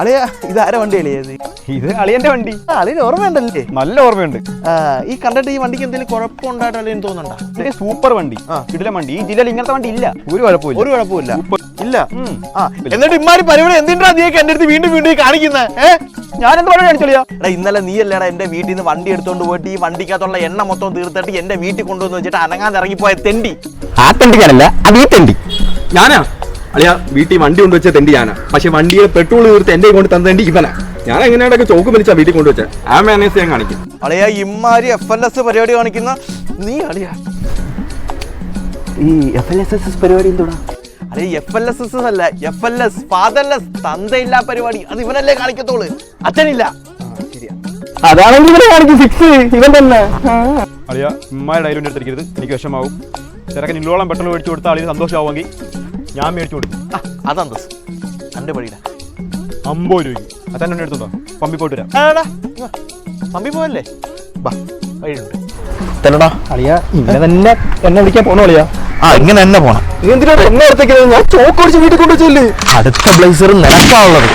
അളിയ ഇത് ആരെ വണ്ടി അളിയത്? ഇത് അളിയന്റെ വണ്ടി. അളിയന് ഓർമ്മയുണ്ടല്ലേ? നല്ല ഓർമ്മയുണ്ട്. ആ, ഈ കണ്ടിട്ട് ഈ വണ്ടിക്ക് എന്തെങ്കിലും കുഴപ്പമുണ്ടായിട്ട് എന്ന് തോന്നുന്നുണ്ടോ? ഇത് സൂപ്പർ വണ്ടി. ഇതിലെ വണ്ടി. ഈ ജില്ലയിൽ ഇങ്ങനത്തെ വണ്ടി ഇല്ല. ഒരു കുഴപ്പമില്ല ഒരു കുഴപ്പമില്ല ഇല്ല. ആ. എന്നിട്ട് ഇമ്മാരി പരിപാടി എന്തിനാ നീയൊക്കെ എന്റെ അടുത്ത് വീണ്ടും വീണ്ടും കാണിക്കുന്നത് ഞാൻ എന്ത് പറഞ്ഞു കാണിച്ചോളിയാ എടാ ഇന്നലെ നീ അല്ലേടാ എന്റെ വീട്ടിൽ നിന്ന് വണ്ടി എടുത്തോണ്ട് പോയിട്ട് ഈ വണ്ടിക്കകത്തുള്ള എണ്ണ മൊത്തം തീർത്തിട്ട് എന്റെ വീട്ടിൽ കൊണ്ടുവന്ന് വെച്ചിട്ട് അനങ്ങാൻ ഇറങ്ങിപ്പോയ തെണ്ടി. ആ തെണ്ടിക്കാനല്ല അത് ഈ തെണ്ടി. ഞാനാ? അളിയാ വീട്ടിൽ വണ്ടി കൊണ്ടുവച്ച തെണ്ടി ഞാനാ. പക്ഷെ വണ്ടിയിൽ പെട്രോൾ തീർത്ത് എന്റെ കൊണ്ട് തന്നേണ്ടി ഇവനാ. ഞാൻ എങ്ങനെയാണൊക്കെ ചോക്ക് വലിച്ചാ വീട്ടിൽ കൊണ്ടുവച്ച ആ മാനേജ് ഞാൻ കാണിക്കും. അളിയാ ഇമ്മാരി എഫ് എൽ എസ് പരിപാടി കാണിക്കുന്ന നീ അളിയാ. ഈ F L S S S പരിപാടി എന്തുടാ? അളിയ എഫ് എൽ എസ് എസ് അല്ല എഫ് എൽ എസ് ഫാദർലെസ് തന്തയില്ല പരിപാടി. അത് ഇവനല്ലേ കാണിക്കത്തോൾ അച്ഛനില്ല. അതാണെങ്കിൽ ഇവനെ കാണിക്കും ഫിക്സ് ഇവൻ തന്നെ. അളിയ ഉമ്മായ ഡയലോഗ് എടുത്തിരിക്കരുത്. എനിക്ക് വിഷമാവും ചെറുക്കൻ ഇല്ലോളം പെട്രോൾ മേടിച്ചു കൊടുത്താൽ അളിയ സന്തോഷമാവുമെങ്കിൽ ഞാൻ മേടിച്ചു കൊടുക്കും അതെന്തസ് കണ്ടു പടിയില്ല അമ്പത് രൂപയ്ക്ക്. അച്ഛൻ എന്നെ എടുത്തോ പമ്പി പോയിട്ട് വരാം. പമ്പി പോയല്ലേ ബാ വഴിയുണ്ട് അളിയ ഇങ്ങനെ തന്നെ എന്നെ വിളിക്കാൻ പോണോ അളിയ? ആ ഇങ്ങനെ തന്നെ പോണം. നീ എന്തിനാണ് എന്നെ അടുത്തേക്ക് ഞാൻ ചോക്ക് ഓടിച്ച് വീട്ടിൽ കൊണ്ടുവച്ചില്ലേ അടുത്ത ബ്ലേസർ നിനക്കാവുള്ളത്